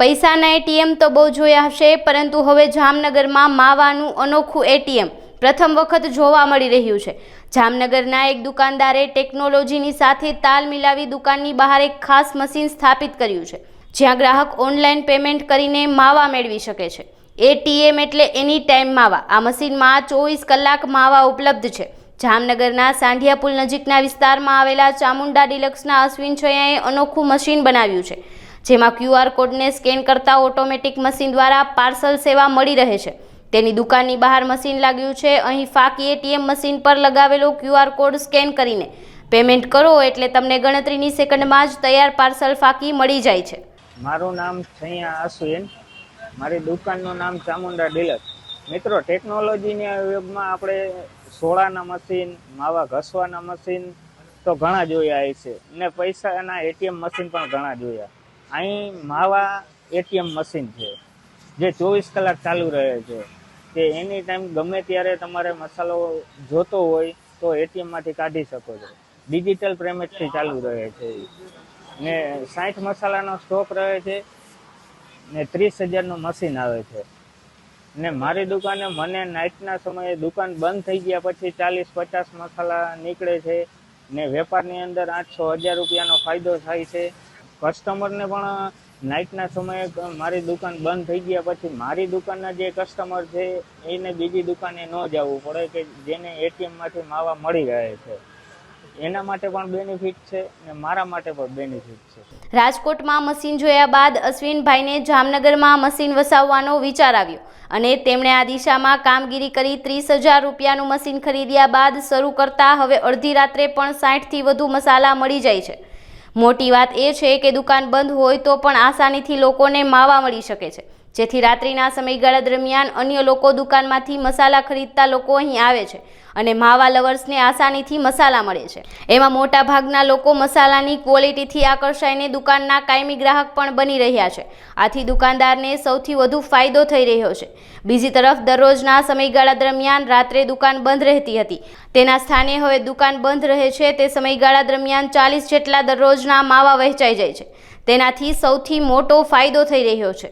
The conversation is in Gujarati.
પૈસાના એટીએમ તો બહુ જોયા હશે, પરંતુ હવે જામનગરમાં માવાનું અનોખું એટીએમ પ્રથમ વખત જોવા મળી રહ્યું છે. જામનગરના એક દુકાનદારે ટેકનોલોજીની સાથે તાલ મિલાવી દુકાનની બહાર એક ખાસ મશીન સ્થાપિત કર્યું છે, જ્યાં ગ્રાહક ઓનલાઈન પેમેન્ટ કરીને માવા મેળવી શકે છે. એટીએમ એટલે એની ટાઈમ માવા. આ મશીનમાં ચોવીસ કલાક માવા ઉપલબ્ધ છે. જામનગરના સાંઢિયા પુલ નજીકના વિસ્તારમાં આવેલા ચામુંડા ડિલક્સના અશ્વિન છયાએ અનોખું મશીન બનાવ્યું છે. જેમાં ક્યુઆર કોડને સ્કેન કરતા ઓટોમેટિક મશીન દ્વારા પાર્સલ સેવા મળી રહે છે. તેની દુકાનની બહાર મશીન લાગ્યું છે. અહીં ફાકી એટીએમ મશીન પર લગાવેલો ક્યુઆર કોડ સ્કેન કરીને. પેમેન્ટ કરો એટલે તમને ગણતરીની સેકન્ડમાં જ તૈયાર પાર્સલ ફાકી મળી જાય છે. મારું નામ છૈયા અશ્વિન મારી દુકાનનું નામ ચામુંડા ડીલર. મિત્રો, ટેકનોલોજીના યુગમાં આપણે સોડાના મશીન, માવા ઘસવાના મશીન તો ઘણા જોયા છે ને પૈસાના એટીએમ મશીન પણ ઘણા જોયા. અહીં માવા એટીએમ મશીન છે, જે ચોવીસ કલાક ચાલુ રહે છે. કે એની ટાઈમ ગમે ત્યારે તમારે મસાલો જોતો હોય તો એટીએમમાંથી કાઢી શકો છો. ડિજિટલ પેમેન્ટથી ચાલુ રહે છે. ને સાઠ મસાલાનો સ્ટોક રહે છે ને ત્રીસ હજારનું મશીન આવે છે. ને મારી દુકાને મને નાઇટના સમયે દુકાન બંધ થઈ ગયા પછી ચાલીસ પચાસ મસાલા નીકળે છે ને વેપારની અંદર આઠસો હજાર રૂપિયાનો ફાયદો થાય છે. કસ્ટમરને પણ નાઇટના સમયે મારી દુકાન બંધ થઈ ગયા પછી મારી દુકાનના જે કસ્ટમર છે, એને બીજી દુકાને ન જવું પડે કે જેને એટીએમમાંથી માવા મળી રહે છે. એના માટે પણ બેનિફિટ છે ને મારા માટે પણ બેનિફિટ છે. રાજકોટમાં મશીન જોયા બાદ અશ્વિનભાઈને જામનગરમાં મશીન વસાવવાનો વિચાર આવ્યો અને તેમણે આ દિશામાં કામગીરી કરી ત્રીસ હજાર રૂપિયાનું મશીન ખરીદ્યા બાદ શરૂ કરતા હવે અડધી રાત્રે પણ સાઠથી વધુ મસાલા મળી જાય છે. મોટી વાત એ છે કે દુકાન બંધ હોય તો પણ આસાનીથી લોકોને માવા મળી શકે છે. જેથી રાત્રિના સમયગાળા દરમિયાન અન્ય લોકો દુકાનમાંથી મસાલા ખરીદતા લોકો અહીં આવે છે અને માવા લવર્સને આસાનીથી મસાલા મળે છે. એમાં મોટા ભાગના લોકો મસાલાની ક્વોલિટીથી આકર્ષાઈને દુકાનના કાયમી ગ્રાહક પણ બની રહ્યા છે. આથી દુકાનદારને સૌથી વધુ ફાયદો થઈ રહ્યો છે. બીજી તરફ, દરરોજના સમયગાળા દરમિયાન રાત્રે દુકાન બંધ રહેતી હતી. તેના સ્થાને હવે દુકાન બંધ રહે છે. તે સમયગાળા દરમિયાન ચાલીસ જેટલા દરરોજના માવા વહેંચાઈ જાય છે. તેનાથી સૌથી મોટો ફાયદો થઈ રહ્યો છે.